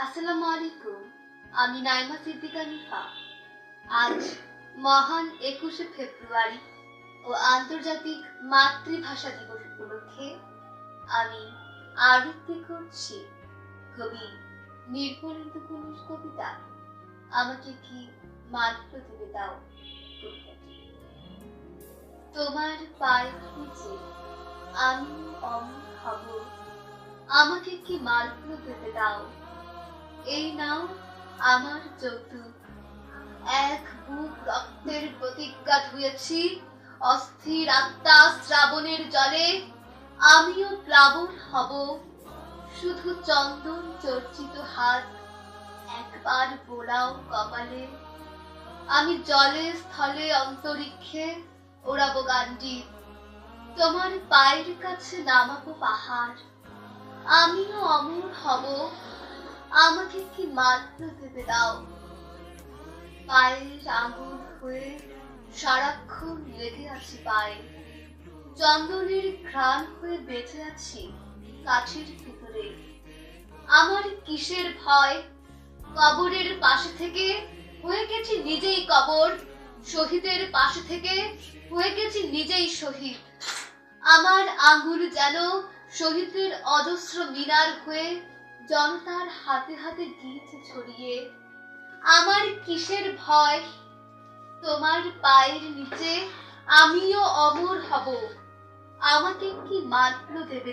আসসালামু আলাইকুম, আমি নাইমা সিদ্দিকা নিফা আজ মহান একুশে ফেব্রুয়ারি ও আন্তর্জাতিক মাতৃভাষা দিবস উপলক্ষে আমি আবৃত্তি করছি কবি নির্মলেন্দু কুলুস কবিতা, আমাকে কি মাত্র দেবে দাও। তোমার পায়ের নিচে আমি অমর হব, আমাকে কি মাত্র দেবে দাও। এই নাও আমার যৌতুক। এক বুক রক্তের প্রতিজ্ঞা ধুয়েছি, অস্থির আত্মা শ্রাবণের জলে, আমিও প্লাবন হব। শুধু চন্দন চর্চিত হাত, একবার বোলাও কপালে। আমি জলে স্থলে অন্তরিক্ষে ওড়াবো গান্ডি তোমার পায়ের কাছে নামাবো পাহাড়। আমিও অমর হব। আমাকে কি মাত্র দেবে দাও? পায়ের আঙুল হয়ে সারাক্ষণ লেগে আছি পায়ে। চন্দনের ঘ্রাণ হয়ে বেঁচে আছি কাঠের ভিতরে আমার কিসের ভয়? কবরের পাশে থেকে হয়ে গেছি নিজেই কবর। শহীদের পাশে থেকে হয়ে গেছি নিজেই শহীদ। আমার আঙ্গুল যেন শহীদের অজস্র মিনার হয়ে জনতার হাতে হাতে গীত ছড়িয়ে, আমার কিসের ভয়? তোমার পায়ের নিচে আমিও অমর হব। আমাকে কি মাত্র দেবে